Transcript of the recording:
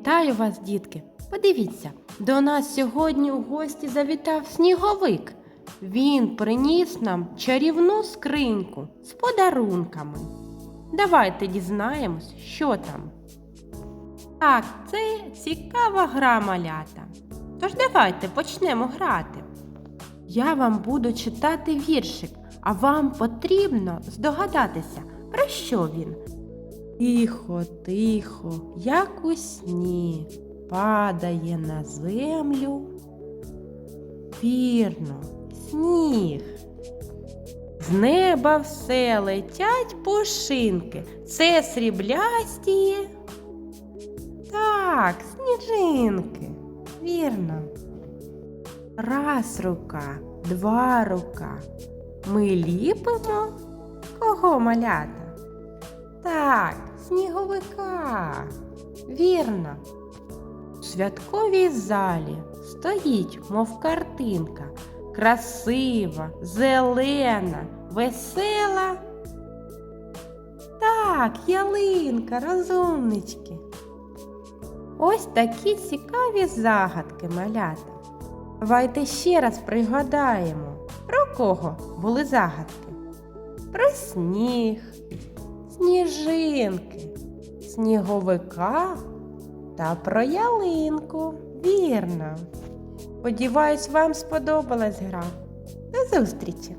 Вітаю вас, дітки! Подивіться, до нас сьогодні у гості завітав сніговик. Він приніс нам чарівну скриньку з подарунками. Давайте дізнаємось, що там. Так, це цікава гра малята. Тож давайте почнемо грати. Я вам буду читати віршик, а вам потрібно здогадатися, про що він. Тихо, тихо, як у сні, падає на землю. Вірно, сніг. З неба все летять пушинки. Це сріблясті. Так, сніжинки. Вірно. Раз рука, два рука. Ми ліпимо кого малята? Так, сніговика. Вірно. У святковій залі стоїть, мов картинка, красива, зелена, весела. Так, ялинка, розумнички. Ось такі цікаві загадки малята. Давайте ще раз пригадаємо, про кого були загадки. Про сніг, сніжинки, сніговика та про ялинку. Вірно. Сподіваюсь, вам сподобалась гра. До зустрічі!